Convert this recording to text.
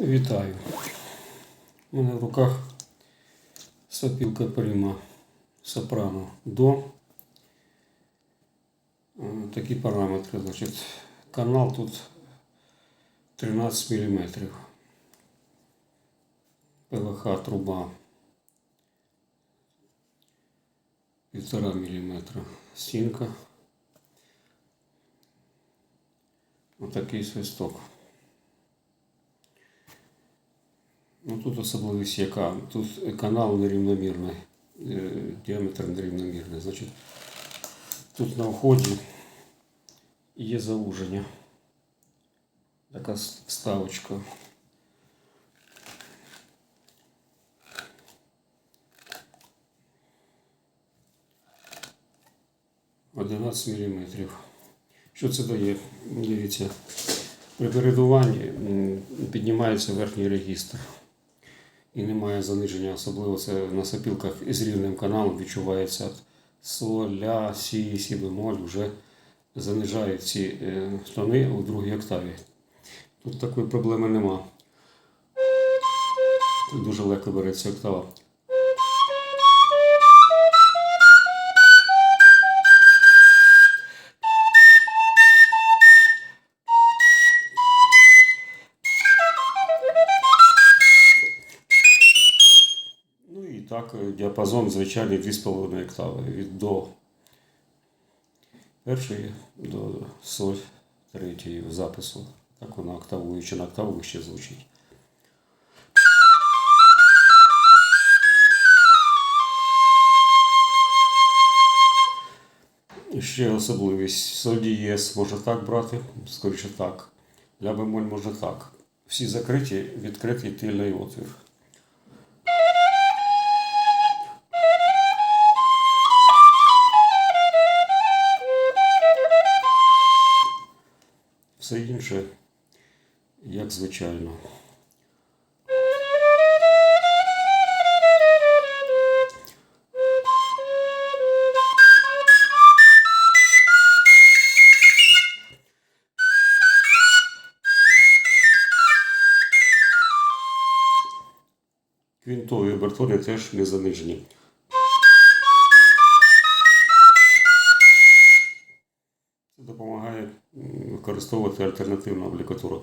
Вітаю. У мене в руках сопілка Prima Soprano до. Такі параметри. Значить, канал тут 13 мм. ПВХ труба 1,5 мм. Стінка. Отакий свисток. Ну тут особливість яка? Тут канал нерівномірний, е, діаметр нерівномірний. Значить, тут на вході є зауження. Така вставочка. Одинадцять міліметрів. Що це дає? Дивіться, при передуванні піднімається верхній регістр і немає заниження, особливо це на сопілках із рівним каналом відчувається Соля, сі, сі бемоль вже занижають ці е, тони у другій октаві. Тут такої проблеми нема. Тут дуже легко береться октава. Так, е, діапазон звичайний 2,5 октави від до першої до соль третьої в запису. Так вона октавуючи на октаву вище звучить. Ще особливість. Соль дієс може так брати, скоріше так. Ля бемоль може так. Всі закриті, відкритий тильний отвір. Все інше, як звичайно. Квінтові обертони теж не занижені. Допомагає використовувати альтернативну аплікатуру.